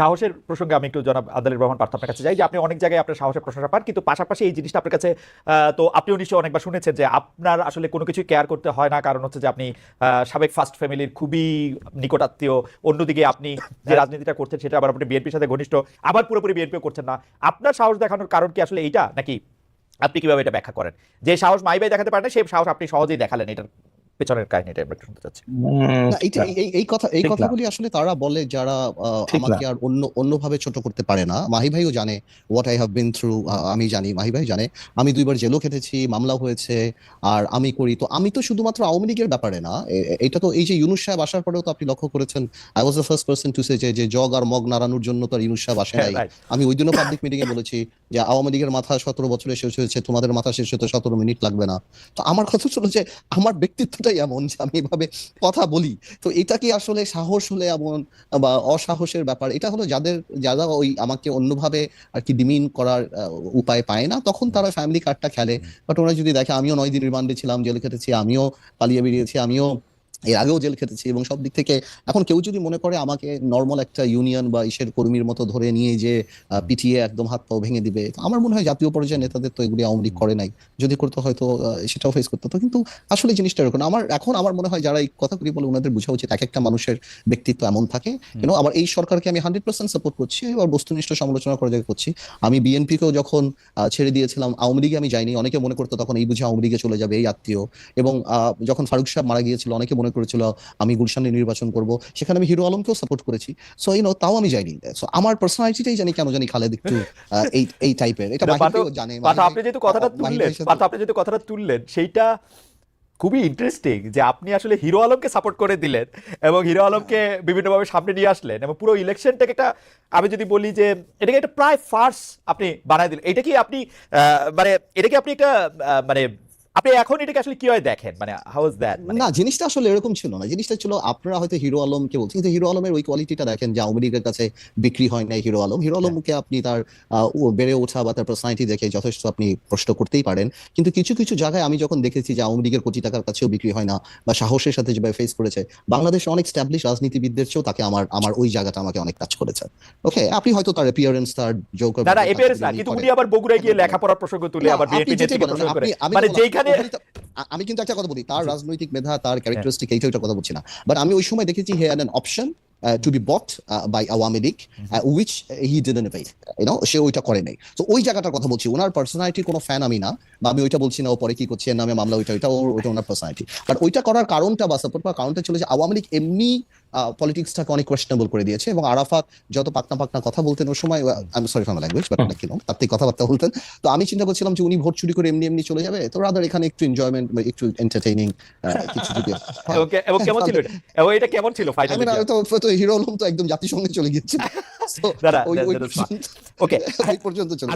সাহসের প্রসঙ্গে আমি একটু জনাব আদালের রহমান পার্থ আপনার কাছে যাই যে আপনি অনেক জায়গায় আপনার সাহসের প্রশংসা পান, কিন্তু পাশাপাশি এই জিনিসটা আপনার কাছে তো আপনিও নিশ্চয়ই অনেকবার শুনেছেন যে আপনার আসলে কোনো কিছু কেয়ার করতে হয় না, কারণ হচ্ছে যে আপনি সাবেক ফার্স্ট ফ্যামিলির খুবই নিকটাত্মীয়, অন্যদিকে আপনি যে রাজনীতিটা করছেন সেটা আবার আপনি বিএনপির সাথে ঘনিষ্ঠ, আবার পুরোপুরি বিএনপিও করছেন না। আপনার সাহস দেখানোর কারণ কি আসলে এইটা, নাকি আপনি কীভাবে এটা ব্যাখ্যা করেন? যে সাহস মাই ভাই দেখাতে পারেন সেই সাহস আপনি সহজেই দেখালেন, এটার পেছনের কাহিনীটা আমরা একটু শুনতে চাচ্ছি। এই এই কথা এই কথাগুলি আসলে তারা বলে যারা। আমাকে আর অন্য অন্যভাবে ছোট করতে পারে না। মাহি ভাইও জানে what I have been through আমি জানি মাহি ভাই জানে। আমি দুইবার জেলও খেটেছি মামলা হয়েছে আর আমি করি। তো আমি তো শুধুমাত্র আওয়ামী লীগের ব্যাপারে না। এটা তো এই যে ইউনুস সাহেব আসার পরেও তো আপনি লক্ষ্য করেছেন I was the first person to say যে যে জগ আর মগ নাড়ানোর জন্য তো আর ইউনুস সাহেব আসে নাই। আমি ওই জন্য পাবলিক মিটিং এ বলেছি যে আওয়ামী লীগের মাথা সতেরো বছরে শেষ হয়েছে তোমাদের মাথা শেষ হতে সতেরো মিনিট লাগবে না। তো আমার কথা ছিল যে আমার ব্যক্তিত্বটাই এমন যে আমি এভাবে কথা বলি। তো এটা কি আসলে সাহস হলে এমন বা অসাহসের ব্যাপার? এটা হলো যাদের যারা ওই আমাকে অন্যভাবে আর কি ডিমিন করার উপায় পায় না তখন তারা ফ্যামিলি কার্ডটা খেলে। বাট ওরা যদি দেখে আমিও নয় দিন রিমান্ডে ছিলাম জেল খেটেছি আমিও পালিয়ে বেরিয়েছি আমিও এর আগেও জেল খেটেছি এবং সব দিক থেকে এখন কেউ যদি মনে করে আমাকে নর্মাল একটা ইউনিয়ন বা ইসের কর্মীর মতো ধরে নিয়ে যে পিটিয়ে একদম হাত পাও ভেঙে দিবে আমার মনে হয় জাতীয় পর্যায়ে নেতাদের তো এগুলি আওয়ামী লীগ করে নাই। যদি করতো হয়তো সেটাও ফেস করতো কিন্তু আসলে জিনিসটা এরকম আমার এখন আমার মনে হয় যারা এই কথাগুলি বলে ওনাদের বোঝা উচিত এক একটা মানুষের ব্যক্তিত্ব এমন থাকে। কেন আবার এই সরকারকে আমি হান্ড্রেড পার্সেন্ট সাপোর্ট করছি এবার বস্তুনিষ্ঠ সমালোচনা করে করছি। আমি বিএনপি কেও যখন ছেড়ে দিয়েছিলাম আওয়ামী লীগে আমি যাইনি অনেকে মনে করতো তখন এই বুঝে আওয়ামী লীগে চলে যাবে এই আত্মীয়। এবং আহ, যখন ফারুক সাহেব মারা গিয়েছিল অনেকে মনে করেছিল আমি গুলশানে নির্বাচন করব। সেখানে আমি হিরো আলমকেও সাপোর্ট করেছি। সো ইউ নো তাও আমি যাইনি। সো আমার পার্সোনালিটিটাই জানি কেন জানি খালেদ একটু এই এই টাইপের এটা ভাইও জানে আপনি যেহেতু কথাটা তুললেন আপনি যেহেতু কথাটা তুললেন সেইটা খুবই ইন্টারেস্টিং যে আপনি আসলে হিরো আলমকে সাপোর্ট করে দিলেন এবং হিরো আলমকে বিভিন্নভাবে সামনে নিয়ে আসলেন এবং পুরো ইলেকশনটাকে একটা আমি যদি বলি যে এটাকে একটা প্রায় ফার্স আপনি বানায় দিলেন। এটা কি আপনি মানে এটা কি আপনি একটা মানে আপনি এখন এটাকে আসলে কীভাবে দেখেন? মানে হাউ ইজ দ্যাট না জিনিসটা আসলে এরকম ছিল না। জিনিসটা ছিল আপনারা হয়তো হিরো আলমকে বলছেন কিন্তু হিরো আলমের ওই কোয়ালিটিটা দেখেন যে আওয়ামী লীগের কাছে বিক্রি হয় নাই হিরো আলম। হিরো আলমকে আপনি তার বেড়ে ওঠা বা তার পার্সোনালিটি দেখে যথেষ্ট আপনি প্রশ্ন করতেই পারেন। কিন্তু কিছু কিছু জায়গায় আমি যখন দেখেছি যে আওয়ামী লীগের কোটি টাকার কাছেও বিক্রি হয় না বা সাহসের সাথে যেভাবে ফেস করেছে বাংলাদেশে অনেক স্ট্যাবলিশ রাজনীতিবিদদের চেয়েও তাকে আমার আমার ওই জায়গাটা আমাকে অনেক টাচ করেছে। ওকে আপনি হয়তো তার অ্যাপিয়ারেন্স তার যোগ না না এপিআরএস না কিন্তু উনি আবার বগুড়ায় গিয়ে লেখাপড়ার প্রসঙ্গ তুলে আবার আপনি বিএনপি করে মানে বললাম, আ- আমি কিন্তু একটা কথা বলি তার রাজনৈতিক মেধা তার ক্যারেক্টারিস্টিক এইটার কথা বলছি না। বাট আমি ওই সময় দেখেছি he an option to be bought by Awami League which he didn't you know say ওইটা করে নাই। তো ওই জায়গাটার কথা বলছি ওনার পার্সোনালিটির কোনো ফ্যান আমি না বা আমি ওইটা বলছি না ও পরে কি করছে নামে মামলা ওইটা ওইটা ওইটা ওনার পার্সোনালিটি বাট ওইটা করার কারণটা বা সাপোর্ট করার কারণটা ছিল যে আওয়ামী লীগ এমনি পলিটিক্সটাকে অনেক কোয়েশ্চেনেবল করে দিয়েছে এবং আরাফাত যত পাকনা পাকনা কথা বলতেন ওই সময় আমি sorry for language but like you তার থেকে কথাবার্তা বলতেন। তো আমি চিন্তা করছিলাম যে উনি ভোট চুরি করে এমনি এমনি চলে যাবে তো রাদার এখানে একটু এনজয়মেন্ট একটু এন্টারটেইনিং কিছু যদি এবং এবং কেমন ছিল এটা? এবং এটা কেমন ছিল ফাইনালি mean, তো তো হিরো আলম তো একদম জাতিসংঘে চলে গিয়েছে ওকে ওই পর্যন্ত চলে